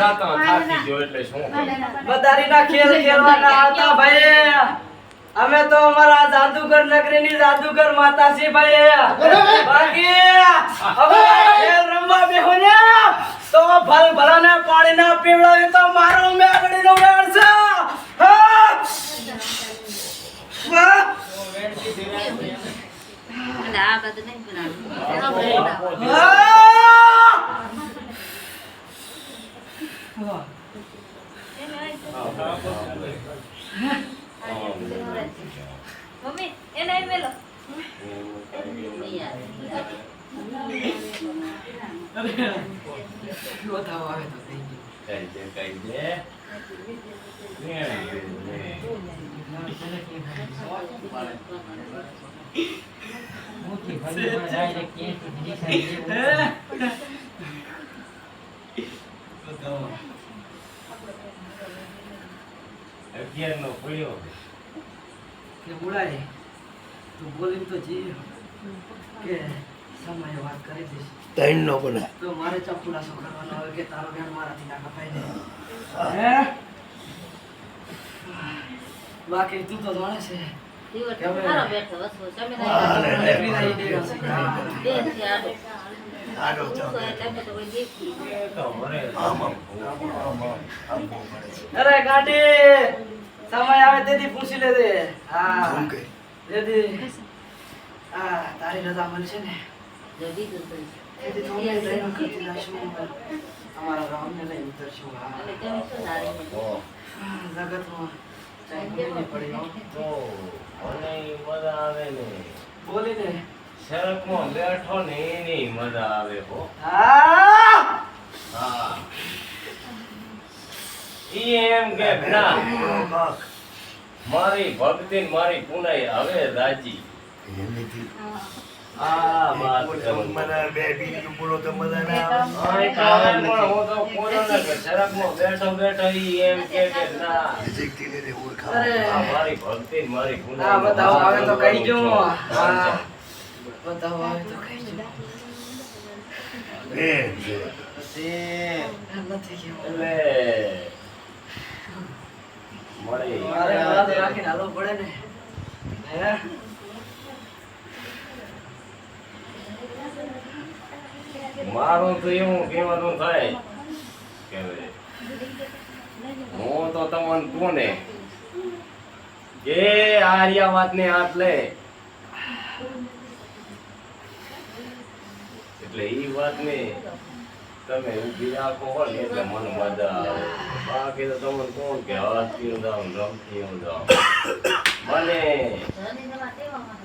રાતો થાકી ગયો એટલે શું બધારીના ખેલ ખેલવાના હતા ભાઈ અમે તો અમારા જાદુગર નગરીની જાદુગર માતાજી ભાઈ બાકી હવે ખેલ રમવા બેહો ને તો ભલ ભલાને પાણી ના પીવડાવી તો મારો મેગડી નો વેણ છે. હા! આ બધું નહીં બનાવવાનું. હા! મમ્મી એને મેલો નહીં આવે. ને. અગિયારનો પડ્યો. કે બોલાય તું બોલીને તો જી કે સમય વાત કરી દઈશ. ત્રણ નો તો મારે ચા ખુલાસો કરવાનો આવે કે તારો બેન મારાથી ના કપાઈ દે. હે. બાકી તું તો જાણે છે. બેઠો વસવો. તમે ને, ને. આડો. અરે ગાંડી સમય આવે તેથી પૂછી લેજે. હા. જેથી હા તારી રજા મળશે ને. જો તેથી તો અમે ટ્રેન કરતી જઈશું અમારા રામને લઈ ઉતરશું હા ને? જગતમાં ચાઈ પડી. તો મને મજા આવે ને. બોલીને સડકમાં બેઠો ને એની મજા આવે હો. હા. હા. ઈ એમ કે ના મારી ભક્તિ ને મારી પુનાઈ હવે રાજી. આ વાત મને બે બીજું બોલો તો મજા ના આવે આય પણ હું તો કોનો કે સડકમાં બેઠો બેઠો ઈ એમ કે કે ના. નજીકથી લઈને અરે. મારી ભક્તિ મારી પુનાઈ હા, બતાવો આવે તો કહીજો. હા. હા. બતાવો આવે તો કહીજો બેન છે પછી નથી કેવું એટલે મળી મારે હાથ રાખીને મારું તો એવું કહેવાનું થાય કે હું તો તમને કોને જે આર્યા વાત ને હાથ લે એટલે એ વાત ને તમે ઊભી રાખો હોય ને એટલે મને મજા આવે. બાકી તો તમને કોણ કે હાથ પીવું જાવ રમતી મને ધણી જમા તેવામાં